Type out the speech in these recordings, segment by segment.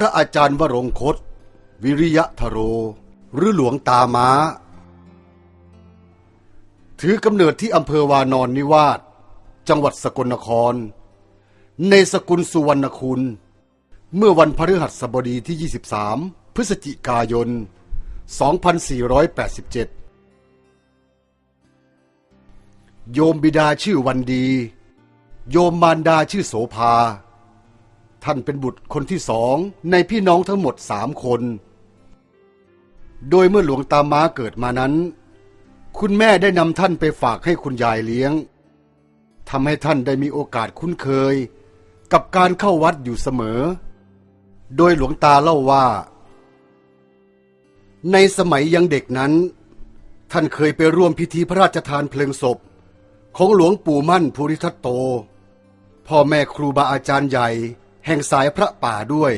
ระอาจารย์วรงคต วิริยะทโร หรือหลวงตาม้า ถือกำเนิดที่อำเภอวานอนนิวาสจังหวัดสกลนคร ในสกุลสุวรรณคุณ เมื่อวันพฤหัสบดีที่ 23 พฤศจิกายน 2487 โยมบิดาชื่อวันดี โยมมารดาชื่อโสภา ท่านเป็นบุตรคนที่สองในพี่น้องทั้งหมดสามคน โดยเมื่อหลวงตาม้าเกิดมานั้น คุณแม่ได้นำท่านไปฝากให้คุณยายเลี้ยงทำให้ท่านได้มีโอกาสคุ้นเคย กับการเข้าวัดอยู่เสมอ โดยหลวงตาเล่าว่า ในสมัยยังเด็กนั้น ท่านเคยไปร่วมพิธีพระราชทานเพลิงศพ ของหลวงปู่มั่นภูริทัตโต พ่อแม่ครูบาอาจารย์ใหญ่ แห่งสายพระป่าด้วย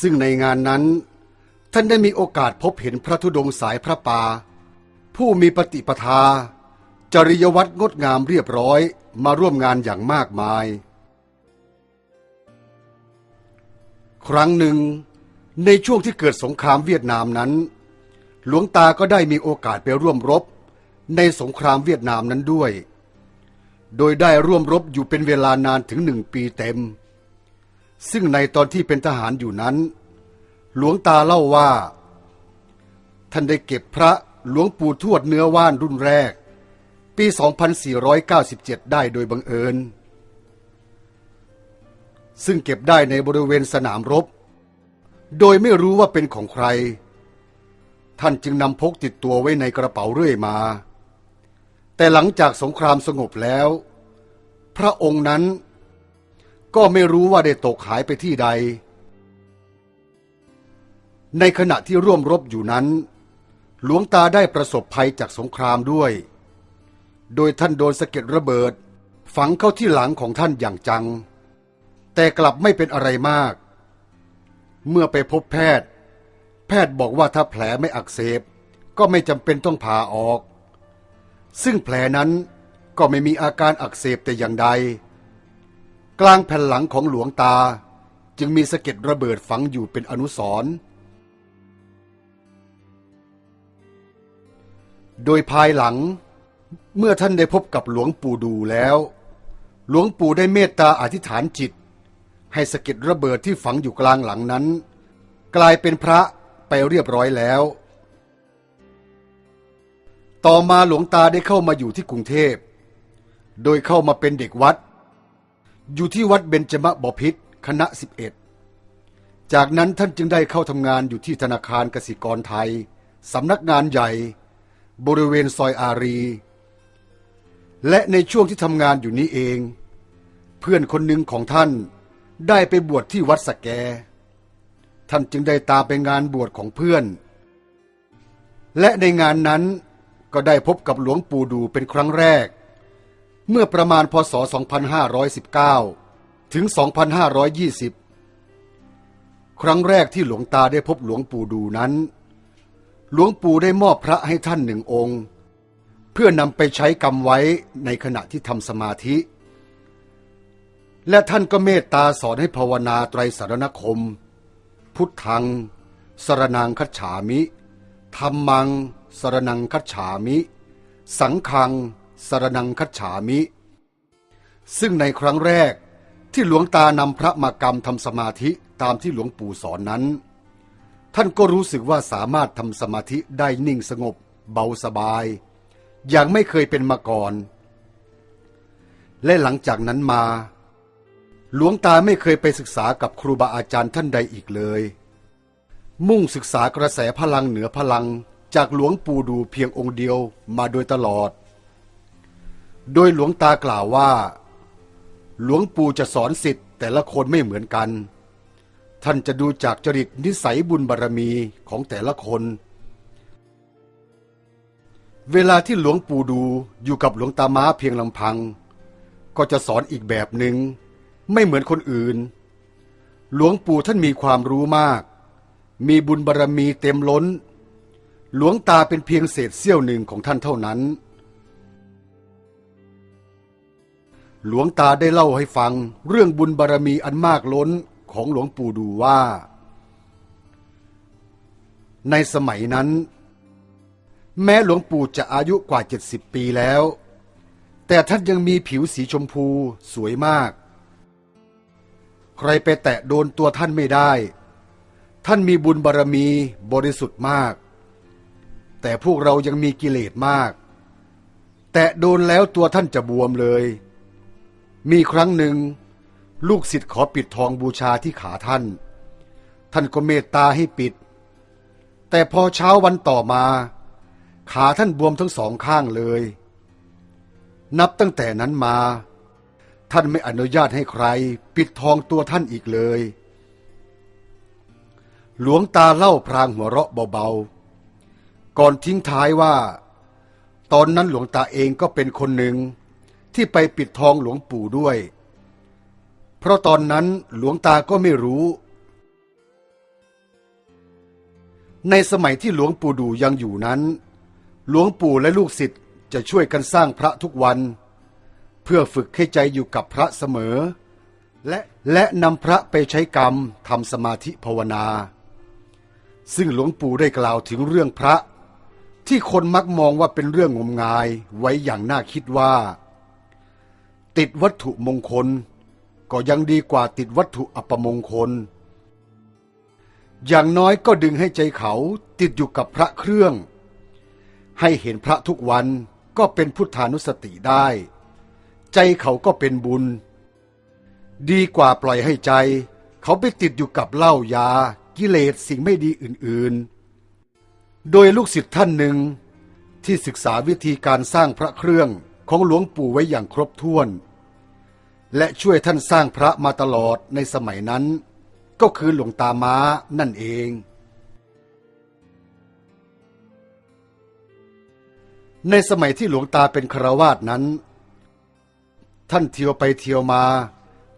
ซึ่งในงานนั้น ท่านได้มีโอกาสพบเห็นพระธุดงค์สายพระป่าผู้มีปฏิปทา จริยวัตรงดงามเรียบร้อยมาร่วมงานอย่างมากมาย ครั้งหนึ่ง ในช่วงที่เกิดสงครามเวียดนามนั้น หลวงตาก็ได้มีโอกาสไปร่วมรบ ในสงครามเวียดนามนั้นด้วย โดยได้ร่วมรบอยู่เป็นเวลานานถึงหนึ่งปีเต็ม ซึ่งในตอนที่เป็นทหารอยู่นั้น หลวงตาเล่าว่า ท่านได้เก็บพระหลวงปู่ทวดเนื้อว่านรุ่นแรก ปี 2497 ได้โดยบังเอิญ ซึ่งเก็บได้ในบริเวณสนามรบ โดยไม่รู้ว่าเป็นของใคร ท่านจึงนำพกติดตัวไว้ในกระเป๋าเรื่อยมา แต่หลังจากสงครามสงบแล้ว พระองค์นั้น ก็ไม่รู้ว่าได้ตกหายไปที่ใด ในขณะที่ร่วมรบอยู่นั้น หลวงตาได้ประสบภัยจากสงครามด้วย โดยท่านโดนสะเก็ดระเบิด ฝังเข้าที่หลังของท่านอย่างจัง แต่กลับไม่เป็นอะไรมาก เมื่อไปพบแพทย์ แพทย์บอกว่าถ้าแผลไม่อักเสบ ก็ไม่จำเป็นต้องผ่าออก ซึ่งแผลนั้นก็ไม่มีอาการอักเสบแต่อย่างใด กลางแผ่นหลังของหลวงตา จึงมีสะเก็ดระเบิดฝังอยู่เป็นอนุสรณ์โดยภายหลังเมื่อท่านได้พบกับหลวงปู่ดูแล้ว หลวงปู่ได้เมตตาอธิษฐานจิต ให้สะเก็ดระเบิดที่ฝังอยู่กลางหลังนั้น กลายเป็นพระไปเรียบร้อยแล้ว ต่อมาหลวงตาได้เข้ามาอยู่ที่กรุงเทพ โดยเข้ามาเป็นเด็กวัด อยู่ที่วัดเบญจมบพิษคณะ 11 จากนั้นท่านจึงได้เข้าทำงานอยู่ที่ธนาคารกสิกรไทยสำนักงานใหญ่ บริเวณซอยอารี และในช่วงที่ทำงานอยู่นี้เอง เพื่อนคนหนึ่งของท่านได้ไปบวชที่วัดสะแก ท่านจึงได้ตามไปงานบวชของเพื่อน และในงานนั้นก็ได้พบกับหลวงปู่ดูเป็นครั้งแรก เมื่อประมาณพศ 2519 ถึง 2520 ครั้งแรกที่หลวงตาได้พบหลวงปู่ดูนั้น หลวงปู่ได้มอบพระให้ท่านหนึ่งองค์ เพื่อนำไปใช้กรรมไว้ในขณะที่ทำสมาธิ และท่านก็เมตตาสอนให้ภาวนาไตรสารณคม พุทธัง สรนังคัจฉามิธรรมัง สรนังคัจฉามิ สังฆัง สรนังคัจฉามิ ซึ่งในครั้งแรกที่หลวงตานำพระมากรรมทำสมาธิตามที่หลวงปู่สอนนั้น ท่านก็รู้สึกว่าสามารถทำสมาธิได้นิ่งสงบ เบาสบาย อย่างไม่เคยเป็นมาก่อน และหลังจากนั้นมา หลวงตาไม่เคยไปศึกษากับครูบาอาจารย์ท่านใดอีกเลย มุ่งศึกษากระแสพลังเหนือพลังจากหลวงปู่ดูเพียงองค์เดียวมาโดยตลอด โดยหลวงตากล่าวว่า หลวงปู่จะสอนสิทธิ์แต่ละคนไม่เหมือนกัน ท่านจะดูจากจริตนิสัยบุญบารรมีของแต่ละคน เวลาที่หลวงปู่ดูอยู่กับหลวงตาม้าเพียงลำพัง ก็จะสอนอีกแบบหนึง่งไม่เหมือนคนอื่น หลวงปู่ท่านมีความรู้มาก มีบุญบารรมีเต็มล้น หลวงตาเป็นเพียงเศษเสี้ยวหนึ่งของท่านเท่านั้น หลวงตาได้เล่าให้ฟังเรื่องบุญบารรมีอันมากล้นของหลวงปู่ดูว่า ในสมัยนั้น แม้หลวงปู่จะอายุกว่า 70 ปีแล้ว แต่ท่านยังมีผิวสีชมพูสวยมาก ใครไปแตะโดนตัวท่านไม่ได้ ท่านมีบุญบารรมีบริสุทธิ์มาก แต่พวกเรายังมีกิเลสมาก แตะโดนแล้วตัวท่านจะบวมเลย มีครั้งหนึ่ง ลูกศิษย์ขอปิดทองบูชาที่ขาท่าน ท่านก็เมตตาให้ปิด แต่พอเช้าวันต่อมา ขาท่านบวมทั้งสองข้างเลย นับตั้งแต่นั้นมา ท่านไม่อนุญาตให้ใคร ปิดทองตัวท่านอีกเลย หลวงตาเล่าพรางหัวเราะเบาๆ ก่อนทิ้งท้ายว่า ตอนนั้นหลวงตาเองก็เป็นคนหนึ่ง ที่ไปปิดทองหลวงปู่ด้วย เพราะตอนนั้นหลวงตาก็ไม่รู้ ในสมัยที่หลวงปู่ดูยังอยู่นั้น หลวงปู่และลูกศิษย์จะช่วยกันสร้างพระทุกวัน เพื่อฝึกให้ใจอยู่กับพระเสมอ และและนำพระไปใช้กรรมทำสมาธิภาวนา ซึ่งหลวงปู่ได้กล่าวถึงเรื่องพระที่คนมักมองว่าเป็นเรื่องงมงายไว้อย่างน่าคิดว่า ติดวัตถุมงคล ก็ยังดีกว่าติดวัตถุอัปมงคล อย่างน้อยก็ดึงให้ใจเขาติดอยู่กับพระเครื่อง ให้เห็นพระทุกวันก็เป็นพุทธานุสติได้ ใจเขาก็เป็นบุญ ดีกว่าปล่อยให้ใจ เขาไปติดอยู่กับเหล้ายา กิเลสสิ่งไม่ดีอื่นๆ โดยลูกศิษย์ท่านหนึ่งที่ศึกษาวิธีการสร้างพระเครื่องของหลวงปู่ไว้อย่างครบถ้วน และช่วยท่านสร้างพระมาตลอดในสมัยนั้น ก็คือหลวงตาม้านั่นเอง ในสมัยที่หลวงตาเป็นคราวาสนั้น ท่านเที่ยวไปเที่ยวมา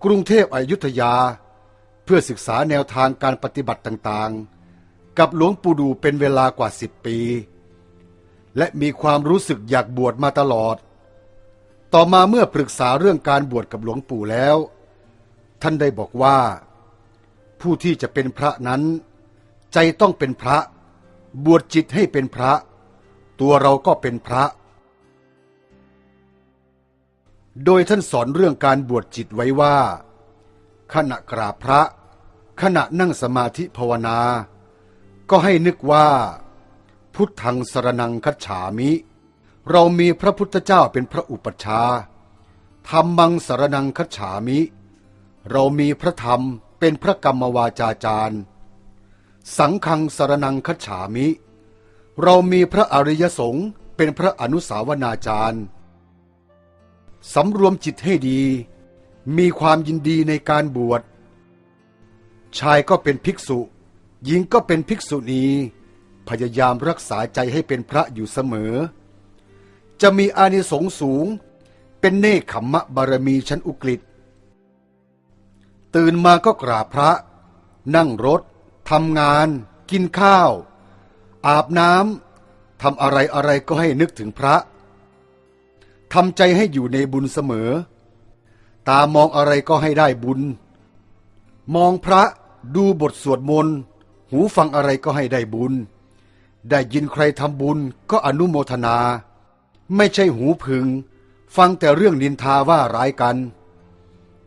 กรุงเทพอยุธยา เพื่อศึกษาแนวทางการปฏิบัติต่างๆ กับหลวงปู่ดูเป็นเวลากว่าสิบปี และมีความรู้สึกอยากบวชมาตลอด ต่อมาเมื่อปรึกษาเรื่องการบวชกับหลวงปู่แล้ว ท่านได้บอกว่า ผู้ที่จะเป็นพระนั้น ใจต้องเป็นพระ บวชจิตให้เป็นพระ ตัวเราก็เป็นพระ โดยท่านสอนเรื่องการบวชจิตไว้ว่า ขณะกราบพระ ขณะนั่งสมาธิภาวนา ก็ให้นึกว่า พุทธังสรนังคัจฉามิ เรามีพระพุทธเจ้าเป็นพระอุปัชฌาย์ธรรมังสารนังคัจฉามิ เรามีพระธรรมเป็นพระกรรมวาจาจารย์ สังฆังสารนังคัจฉามิ เรามีพระอริยสงฆ์เป็นพระอนุสาวนาจารย์สำรวมจิตให้ดี มีความยินดีในการบวช ชายก็เป็นภิกษุ หญิงก็เป็นภิกษุณี พยายามรักษาใจให้เป็นพระอยู่เสมอ จะมีอานิสงส์สูง เป็นเนคขมมะบารมีชั้นอุกฤษตื่นมาก็กราบพระ นั่งรถทำงาน กินข้าว อาบน้ำทำอะไรอะไรก็ให้นึกถึงพระทำใจให้อยู่ในบุญเสมอ ตามองอะไรก็ให้ได้บุญ มองพระดูบทสวดมนต์ หูฟังอะไรก็ให้ได้บุญ ได้ยินใครทำบุญก็อนุโมทนา ไม่ใช่หูพึง ฟังแต่เรื่องนินทาว่าร้ายกัน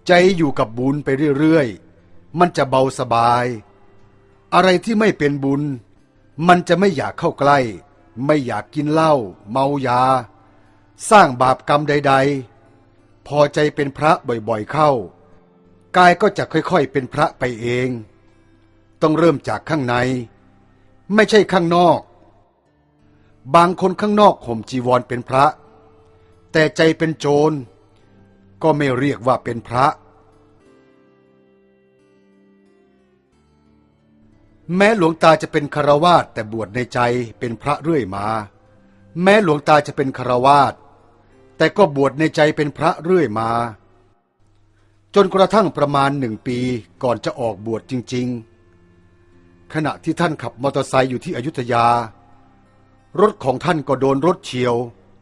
ใจอยู่กับบุญไปเรื่อยๆ มันจะเบาสบาย อะไรที่ไม่เป็นบุญ มันจะไม่อยากเข้าใกล้ ไม่อยากกินเหล้าเมายา สร้างบาปกรรมใด ๆ พอใจเป็นพระบ่อยๆเข้า กายก็จะค่อยๆเป็นพระไปเอง ต้องเริ่มจากข้างใน ไม่ใช่ข้างนอก บางคนข้างนอกห่มจีวรเป็นพระ แต่ใจเป็นโจร ก็ไม่เรียกว่าเป็นพระ แม้หลวงตาจะเป็นคารวาสแต่บวชในใจเป็นพระเรื่อยมา แม้หลวงตาจะเป็นคารวาสแต่ก็บวชในใจเป็นพระเรื่อยมา จนกระทั่งประมาณหนึ่งปีก่อนจะออกบวชจริง ๆ ขณะที่ท่านขับมอเตอร์ไซค์อยู่ที่อยุธยา รถของท่านก็โดนรถเฉียว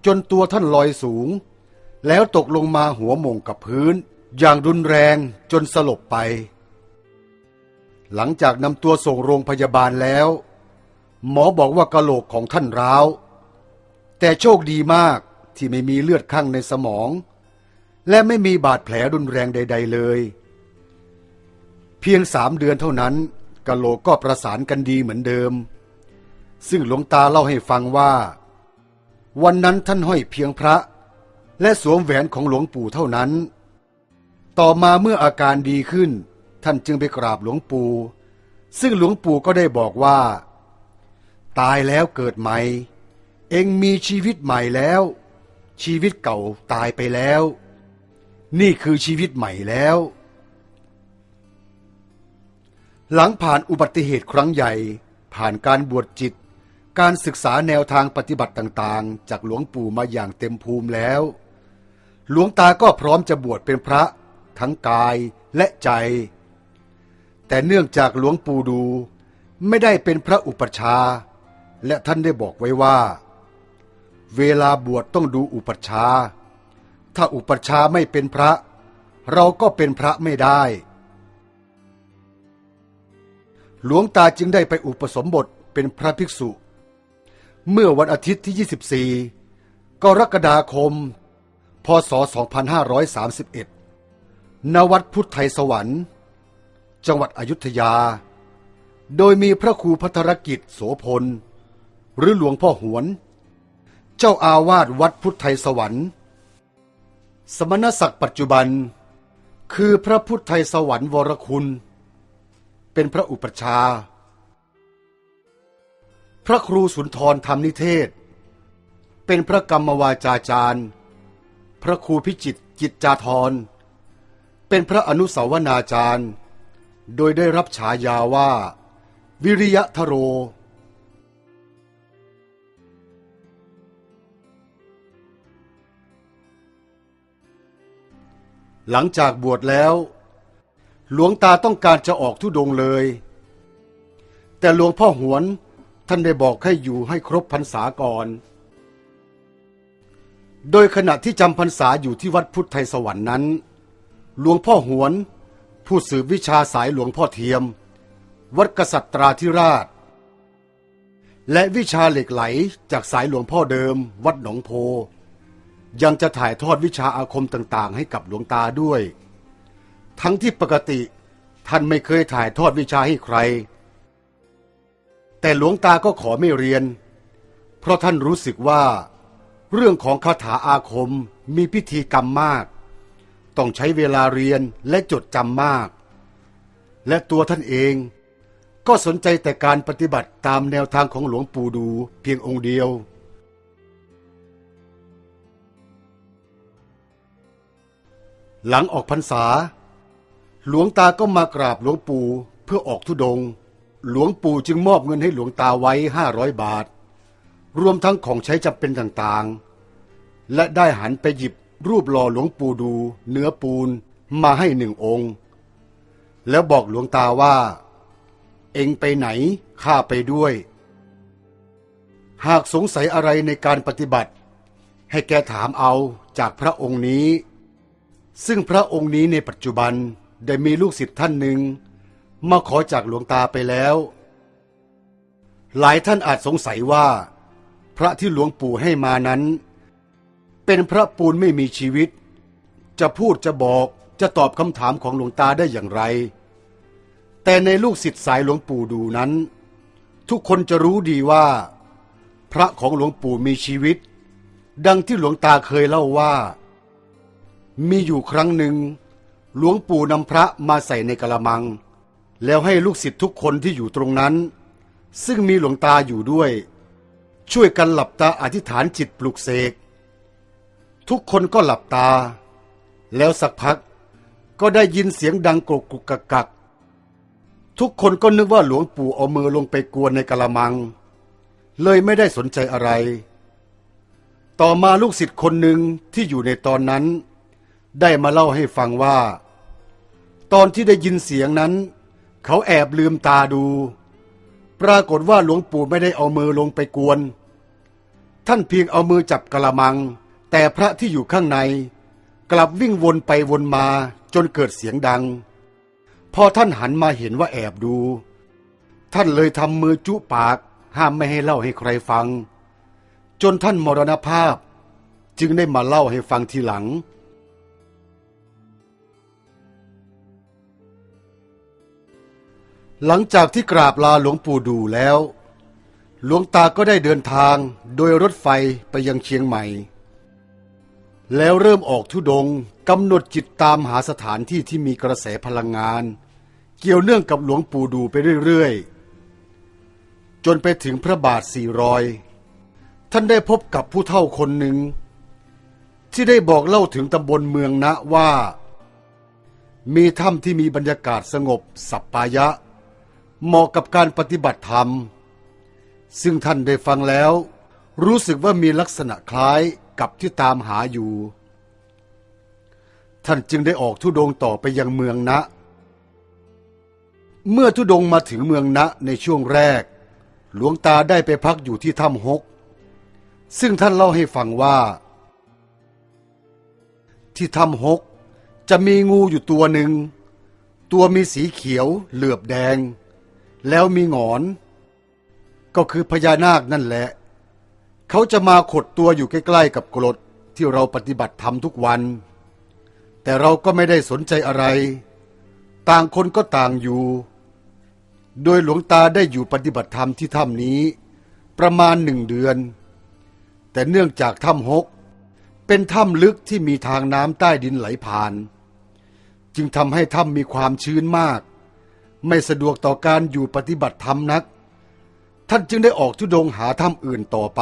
จนตัวท่านลอยสูง แล้วตกลงมาหัวหมงกับพื้น อย่างรุนแรงจนสลบไป หลังจากนำตัวส่งโรงพยาบาลแล้ว หมอบอกว่ากะโหลกของท่านร้าว แต่โชคดีมากที่ไม่มีเลือดข้างในสมอง และไม่มีบาดแผลรุนแรงใด ๆ เลย เพียงสามเดือนเท่านั้นกะโหลกก็ประสานกันดีเหมือนเดิม ซึ่งหลวงตาเล่าให้ฟังว่า วันนั้นท่านห้อยเพียงพระ และสวมแหวนของหลวงปู่เท่านั้น ต่อมาเมื่ออาการดีขึ้น ท่านจึงไปกราบหลวงปู่ซึ่งหลวงปู่ก็ได้บอกว่า ตายแล้วเกิดใหม่ เองมีชีวิตใหม่แล้ว ชีวิตเก่าตายไปแล้ว นี่คือชีวิตใหม่แล้ว หลังผ่านอุบัติเหตุครั้งใหญ่ ผ่านการบวชจิต การศึกษาแนวทางปฏิบัติต่างๆ จากหลวงปู่มาอย่างเต็มภูมิแล้ว หลวงตาก็พร้อมจะบวชเป็นพระทั้งกายและใจ แต่เนื่องจากหลวงปู่ดูไม่ได้เป็นพระอุปชา และท่านได้บอกไว้ว่า เวลาบวชต้องดูอุปชา ถ้าอุปชาไม่เป็นพระ เราก็เป็นพระไม่ได้ หลวงตาจึงได้ไปอุปสมบทเป็นพระภิกษุ เมื่อวันอาทิตย์ที่ 24 กรกฎาคม พศ 2531 ณ วัดพุทธไทยสวรรค์ จังหวัดอยุธยา โดยมีพระครูพัทรกิจโสพล หรือหลวงพ่อหวน เจ้าอาวาสวัดพุทธไทยสวรรค์ สมณศักดิ์ปัจจุบัน คือพระพุทธไทยสวรรค์วรคุณ เป็นพระอุปชา ระครูสุนทรธรรมนิเทศ เป็นพระกรรมวาจาจารย์ พระครูพิจิตจิตจาธร เป็นพระอนุสาวนาจารย์ โดยได้รับฉายาว่า วิริยะทโร หลังจากบวชแล้ว หลวงตาต้องการจะออกทุดงเลย แต่หลวงพ่อหวน ท่านได้บอกให้อยู่ให้ครบพรรษาก่อน โดยขณะที่จำพรรษาอยู่ที่วัดพุทธไทยสวรรค์นั้น หลวงพ่อหวน ผู้สืบวิชาสายหลวงพ่อเทียม วัดกษัตราธิราช และวิชาเหล็กไหลจากสายหลวงพ่อเดิม วัดหนองโพ ยังจะถ่ายทอดวิชาอาคมต่างๆ ให้กับหลวงตาด้วย ทั้งที่ปกติท่านไม่เคยถ่ายทอดวิชาให้ใคร แต่หลวงตาก็ขอไม่เรียน เพราะท่านรู้สึกว่า เรื่องของคาถาอาคมมีพิธีกรรมมาก ต้องใช้เวลาเรียนและจดจำมาก และตัวท่านเองก็สนใจแต่การปฏิบัติตามแนวทางของหลวงปู่ดูเพียงองค์เดียว หลังออกพรรษา หลวงตาก็มากราบหลวงปู่เพื่อออกธุดง หลวงปู่จึงมอบเงินให้หลวงตาไว้ห้าร้อยบาท รวมทั้งของใช้จำเป็นต่างๆ และได้หันไปหยิบรูปหล่อหลวงปู่ดู เนื้อปูนมาให้หนึ่งองค์ แล้วบอกหลวงตาว่า เอ็งไปไหนข้าไปด้วย หากสงสัยอะไรในการปฏิบัติ ให้แกถามเอาจากพระองค์นี้ ซึ่งพระองค์นี้ในปัจจุบันได้มีลูกศิษย์ท่านหนึ่ง มาขอจากหลวงตาไปแล้ว หลายท่านอาจสงสัยว่า พระที่หลวงปู่ให้มานั้น เป็นพระปูนไม่มีชีวิต จะพูดจะบอกจะตอบคำถามของหลวงตาได้อย่างไร แต่ในลูกศิษย์สายหลวงปู่ดูนั้น ทุกคนจะรู้ดีว่า พระของหลวงปู่มีชีวิต ดังที่หลวงตาเคยเล่าว่า มีอยู่ครั้งหนึ่ง หลวงปู่นำพระมาใส่ในกระมัง แล้วให้ลูกศิษย์ทุกคนที่อยู่ตรงนั้น ซึ่งมีหลวงตาอยู่ด้วย ช่วยกันหลับตาอธิษฐานจิตปลุกเสก ทุกคนก็หลับตา แล้วสักพักก็ได้ยินเสียงดังกรุกกรุกกักกกทุกคนก็นึกว่าหลวงปู่เอามือลงไปกวนในกระมัง เลยไม่ได้สนใจอะไร ต่อมาลูกศิษย์คนหนึ่งที่อยู่ในตอนนั้น ได้มาเล่าให้ฟังว่า ตอนที่ได้ยินเสียงนั้น เขาแอบลืมตาดู ปรากฏว่าหลวงปู่ไม่ได้เอามือลงไปกวน ท่านเพียงเอามือจับกระมัง แต่พระที่อยู่ข้างใน กลับวิ่งวนไปวนมาจนเกิดเสียงดัง พอท่านหันมาเห็นว่าแอบดู ท่านเลยทำมือจุปาก ห้ามไม่ให้เล่าให้ใครฟัง จนท่านมรณภาพ จึงได้มาเล่าให้ฟังทีหลัง หลังจากที่กราบลาหลวงปู่ดูแล้ว หลวงตาก็ได้เดินทางโดยรถไฟไปยังเชียงใหม่ แล้วเริ่มออกทุดงกำหนดจิตตามหาสถานที่ที่มีกระแสพลังงาน เกี่ยวเนื่องกับหลวงปู่ดูไปเรื่อยๆ จนไปถึงพระบาทสี่รอย ท่านได้พบกับผู้เฒ่าคนหนึ่ง ที่ได้บอกเล่าถึงตำบลเมืองนะว่า มีถ้ำที่มีบรรยากาศสงบสัปปายะ เหมาะกับการปฏิบัติธรรม ซึ่งท่านได้ฟังแล้ว รู้สึกว่ามีลักษณะคล้ายกับที่ตามหาอยู่ ท่านจึงได้ออกทุดงต่อไปยังเมืองนะ เมื่อทุดงมาถึงเมืองนะในช่วงแรก หลวงตาได้ไปพักอยู่ที่ถ้ำฮกซึ่งท่านเล่าให้ฟังว่า ที่ถ้ำฮกจะมีงูอยู่ตัวหนึ่ง ตัวมีสีเขียวเหลือบแดง แล้วมีหงอน ก็คือพญานาคนั่นแหละ เขาจะมาขดตัวอยู่ใกล้ๆกับกรดที่เราปฏิบัติธรรมทุกวัน แต่เราก็ไม่ได้สนใจอะไร ต่างคนก็ต่างอยู่ โดยหลวงตาได้อยู่ปฏิบัติธรรมที่ถ้ำนี้ ประมาณหนึ่งเดือน แต่เนื่องจากถ้ำฮกเป็นถ้ำลึกที่มีทางน้ำใต้ดินไหลผ่าน จึงทำให้ถ้ำมีความชื้นมาก ไม่สะดวกต่อการอยู่ปฏิบัติธรรมนัก ท่านจึงได้ออกทุดงหาถ้ำอื่นต่อไป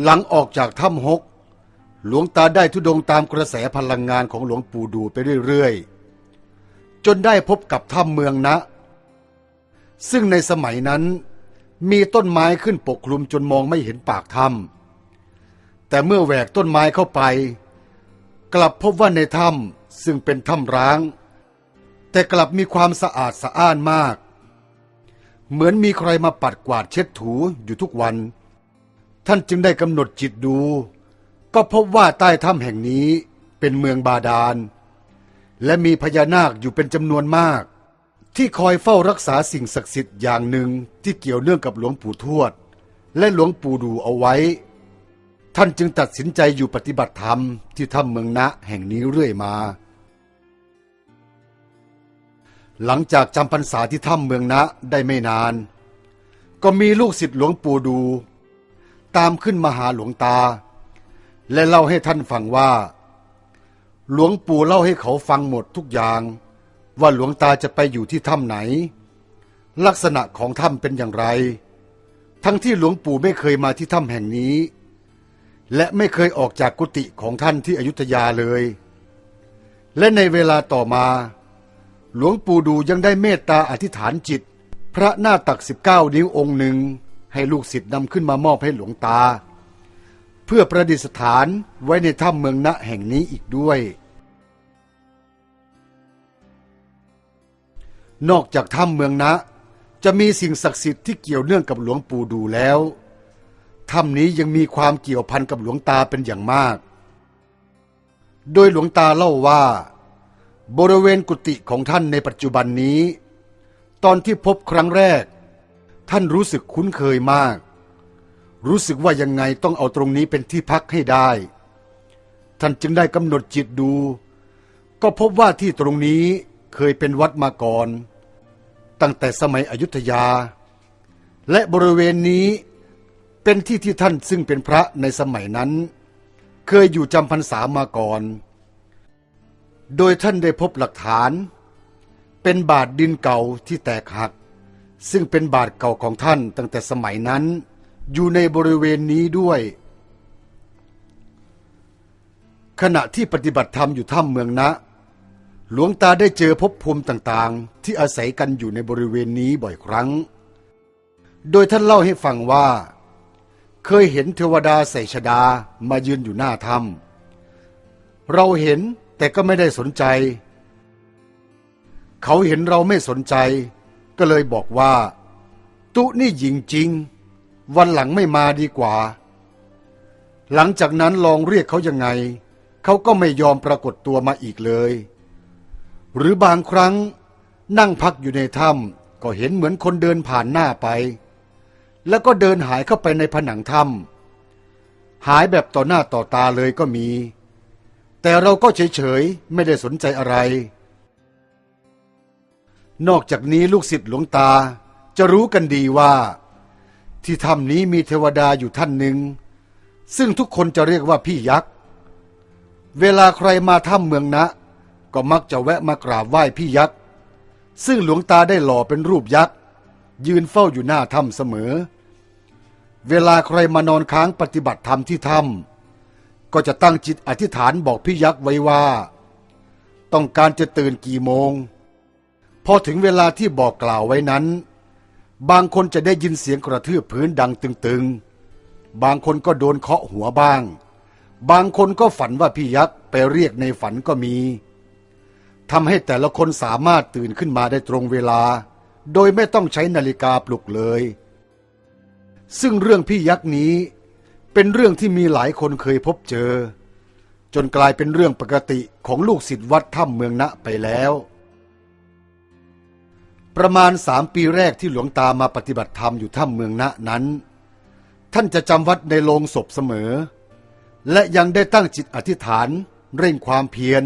หลังออกจากถ้ำฮกหลวงตาได้ทุดงตามกระแสพลังงานของหลวงปู่ดูไปเรื่อยๆ จนได้พบกับถ้ำเมืองนะ ซึ่งในสมัยนั้นมีต้นไม้ขึ้นปกคลุมจนมองไม่เห็นปากถ้ำแต่เมื่อแหวกต้นไม้เข้าไป กลับพบว่าในถ้ำซึ่งเป็นถ้ำร้าง แต่กลับมีความสะอาดสะอ้านมาก เหมือนมีใครมาปัดกวาดเช็ดถูอยู่ทุกวัน ท่านจึงได้กำหนดจิตดู ก็พบว่าใต้ถ้ำแห่งนี้เป็นเมืองบาดาล และมีพญานาคอยู่เป็นจำนวนมาก ที่คอยเฝ้ารักษาสิ่งศักดิ์สิทธิ์อย่างหนึ่งที่เกี่ยวเนื่องกับหลวงปู่ทวด และหลวงปู่ดูเอาไว้ ท่านจึงตัดสินใจอยู่ปฏิบัติธรรมที่ถ้ำเมืองนะแห่งนี้เรื่อยมา หลังจากจำพรรษาที่ถ้ำเมืองนะได้ไม่นาน ก็มีลูกศิษย์หลวงปู่ดู ตามขึ้นมาหาหลวงตา และเล่าให้ท่านฟังว่า หลวงปู่เล่าให้เขาฟังหมดทุกอย่าง ว่าหลวงตาจะไปอยู่ที่ถ้ำไหน ลักษณะของถ้ำเป็นอย่างไร ทั้งที่หลวงปู่ไม่เคยมาที่ถ้ำแห่งนี้ และไม่เคยออกจากกุฏิของท่านที่อยุธยาเลย และในเวลาต่อมา หลวงปู่ดูยังได้เมตตาอธิษฐานจิต พระหน้าตักสิบเก้านิ้วองค์หนึ่งให้ลูกศิษย์นำขึ้นมามอบให้หลวงตา เพื่อประดิษฐานไว้ในถ้ำเมืองณแห่งนี้อีกด้วย นอกจากถ้ำเมืองนะจะมีสิ่งศักดิ์สิทธิ์ที่เกี่ยวเนื่องกับหลวงปู่ดูแล้ว ถ้ำนี้ยังมีความเกี่ยวพันกับหลวงตาเป็นอย่างมาก โดยหลวงตาเล่าว่า บริเวณกุฏิของท่านในปัจจุบันนี้ ตอนที่พบครั้งแรก ท่านรู้สึกคุ้นเคยมาก รู้สึกว่ายังไงต้องเอาตรงนี้เป็นที่พักให้ได้ ท่านจึงได้กำหนดจิตดู ก็พบว่าที่ตรงนี้เคยเป็นวัดมาก่อน ตั้งแต่สมัยอยุธยา และบริเวณนี้ เป็นที่ที่ท่านซึ่งเป็นพระในสมัยนั้น เคยอยู่จำพรรษามาก่อน โดยท่านได้พบหลักฐาน เป็นบาทดินเก่าที่แตกหัก ซึ่งเป็นบาทเก่าของท่านตั้งแต่สมัยนั้น อยู่ในบริเวณนี้ด้วย ขณะที่ปฏิบัติธรรมอยู่ถ้ำเมืองนะ หลวงตาได้เจอภพภูมิต่างๆ ที่อาศัยกันอยู่ในบริเวณนี้บ่อยครั้ง โดยท่านเล่าให้ฟังว่า เคยเห็นเทวดาใสชดามายืนอยู่หน้าถ้ำเราเห็นแต่ก็ไม่ได้สนใจ เขาเห็นเราไม่สนใจ ก็เลยบอกว่า ตุนี่หญิงจริง วันหลังไม่มาดีกว่า หลังจากนั้นลองเรียกเขายังไง เขาก็ไม่ยอมปรากฏตัวมาอีกเลย หรือบางครั้งนั่งพักอยู่ในถ้ำก็เห็นเหมือนคนเดินผ่านหน้าไป แล้วก็เดินหายเข้าไปในผนังถ้ำหายแบบต่อหน้าต่อตาเลยก็มี แต่เราก็เฉยๆ ไม่ได้สนใจอะไร นอกจากนี้ลูกศิษย์หลวงตาจะรู้กันดีว่า ที่ถ้ำนี้มีเทวดาอยู่ท่านหนึ่ง ซึ่งทุกคนจะเรียกว่าพี่ยักษ์ เวลาใครมาถ้ำเมืองนะ ก็มักจะแวะมากราบไหว้พี่ยักษ์ ซึ่งหลวงตาได้หล่อเป็นรูปยักษ์ ยืนเฝ้าอยู่หน้าถ้ำเสมอ เวลาใครมานอนค้างปฏิบัติธรรมที่ถ้ำก็จะตั้งจิตอธิษฐานบอกพี่ยักษ์ไว้ว่า ต้องการจะตื่นกี่โมง พอถึงเวลาที่บอกกล่าวไว้นั้น บางคนจะได้ยินเสียงกระทืบพื้นดังตึงๆ บางคนก็โดนเคาะหัวบ้าง บางคนก็ฝันว่าพี่ยักษ์ไปเรียกในฝันก็มีทำให้แต่ละคนสามารถตื่นขึ้นมาได้ตรงเวลา โดยไม่ต้องใช้นาฬิกาปลุกเลย ซึ่งเรื่องพี่ยักษ์นี้เป็นเรื่องที่มีหลายคนเคยพบเจอ จนกลายเป็นเรื่องปกติของลูกศิษย์วัดถ้ำเมืองณไปแล้ว ประมาณสามปีแรกที่หลวงตามาปฏิบัติธรรมอยู่ถ้ำเมืองณนั้น ท่านจะจำวัดในโรงศพเสมอ และยังได้ตั้งจิตอธิษฐาน เร่งความเพียร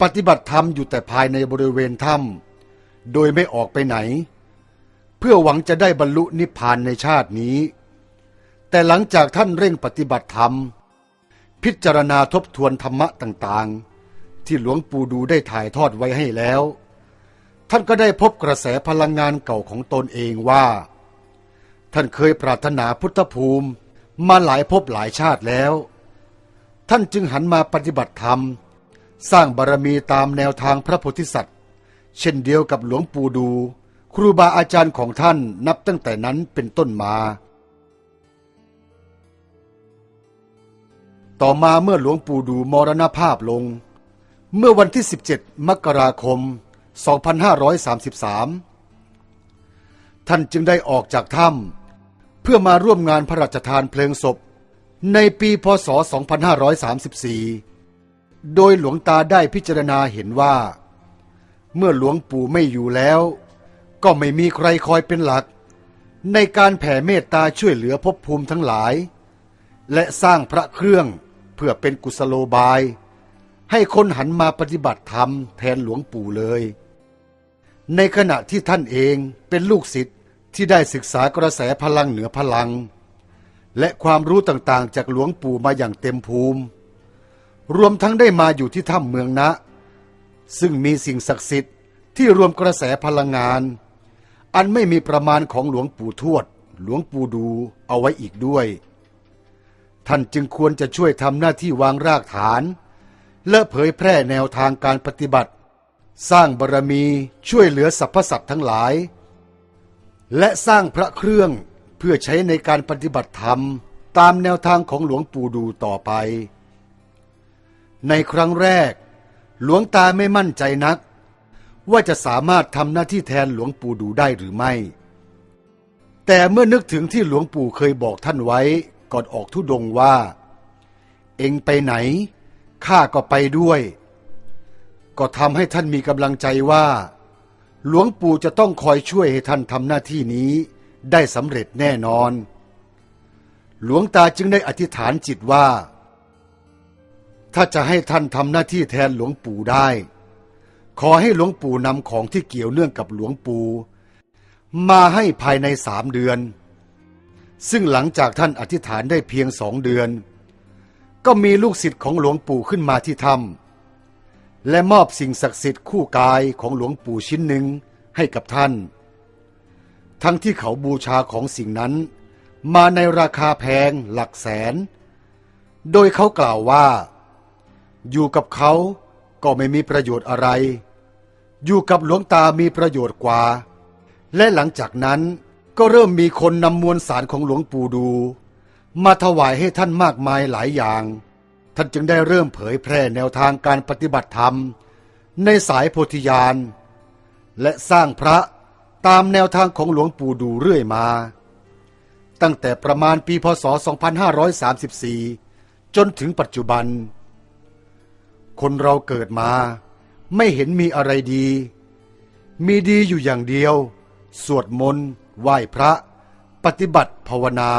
ปฏิบัติธรรมอยู่แต่ภายในบริเวณถ้ำ โดยไม่ออกไปไหน เพื่อหวังจะได้บรรลุนิพพานในชาตินี้ แต่หลังจากท่านเร่งปฏิบัติธรรม พิจารณาทบทวนธรรมะต่างๆ ที่หลวงปู่ดูได้ถ่ายทอดไว้ให้แล้ว ท่านก็ได้พบกระแสพลังงานเก่าของตนเองว่า ท่านเคยปรารถนาพุทธภูมิมาหลายภพหลายชาติแล้ว ท่านจึงหันมาปฏิบัติธรรม สร้างบารมีตามแนวทางพระโพธิสัตว์ เช่นเดียวกับหลวงปู่ดู ครูบาอาจารย์ของท่านนับตั้งแต่นั้นเป็นต้นมา ต่อมาเมื่อหลวงปู่ดูมรณภาพลง เมื่อวันที่ 17 มกราคม 2533 ท่านจึงได้ออกจากถ้ำเพื่อมาร่วมงานพระราชทานเพลิงศพ ในปีพศ 2534 โดยหลวงตาได้พิจารณาเห็นว่า เมื่อหลวงปู่ไม่อยู่แล้ว ก็ไม่มีใครคอยเป็นหลัก ในการแผ่เมตตาช่วยเหลือภพภูมิทั้งหลาย และสร้างพระเครื่องเพื่อเป็นกุศโลบาย ให้คนหันมาปฏิบัติธรรมแทนหลวงปู่เลย ในขณะที่ท่านเองเป็นลูกศิษย์ที่ได้ศึกษากระแสพลังเหนือพลัง และความรู้ต่างๆ จากหลวงปู่มาอย่างเต็มภูมิ รวมทั้งได้มาอยู่ที่ถ้ำเมืองนะ ซึ่งมีสิ่งศักดิ์สิทธิ์ที่รวมกระแสพลังงาน อันไม่มีประมาณของหลวงปู่ทวด หลวงปู่ดูเอาไว้อีกด้วย ท่านจึงควรจะช่วยทำหน้าที่วางรากฐาน และเผยแพร่แนวทางการปฏิบัติ สร้างบารมีช่วยเหลือสรรพสัตว์ทั้งหลาย และสร้างพระเครื่องเพื่อใช้ในการปฏิบัติธรรมตามแนวทางของหลวงปู่ดูต่อไป ในครั้งแรก หลวงตาไม่มั่นใจนัก ว่าจะสามารถทำหน้าที่แทนหลวงปู่ดูได้หรือไม่ แต่เมื่อนึกถึงที่หลวงปู่เคยบอกท่านไว้ก่อนออกทุดงว่า เองไปไหนข้าก็ไปด้วย ก็ทำให้ท่านมีกำลังใจว่า หลวงปู่จะต้องคอยช่วยให้ท่านทำหน้าที่นี้ได้สำเร็จแน่นอน หลวงตาจึงได้อธิษฐานจิตว่า ถ้าจะให้ท่านทำหน้าที่แทนหลวงปู่ได้ ขอให้หลวงปู่นำของที่เกี่ยวเนื่องกับหลวงปู่มาให้ภายในสามเดือน ซึ่งหลังจากท่านอธิษฐานได้เพียงสองเดือน ก็มีลูกศิษย์ของหลวงปู่ขึ้นมาที่ถ้ำและมอบสิ่งศักดิ์สิทธิ์คู่กายของหลวงปู่ชิ้นหนึ่งให้กับท่าน ทั้งที่เขาบูชาของสิ่งนั้น มาในราคาแพงหลักแสน โดยเขากล่าวว่า อยู่กับเขาก็ไม่มีประโยชน์อะไร อยู่กับหลวงตามีประโยชน์กว่า และหลังจากนั้นก็เริ่มมีคนนำมวลสารของหลวงปู่ดู มาถวายให้ท่านมากมายหลายอย่าง ท่านจึงได้เริ่มเผยแพร่แนวทางการปฏิบัติธรรม ในสายโพธิญาณ และสร้างพระตามแนวทางของหลวงปู่ดูเรื่อยมา ตั้งแต่ประมาณปีพศ 2534 จนถึงปัจจุบัน คนเราเกิดมา ไม่เห็นมีอะไรดี มีดีอยู่อย่างเดียว สวดมนต์ไหว้พระ ปฏิบัติภาวนา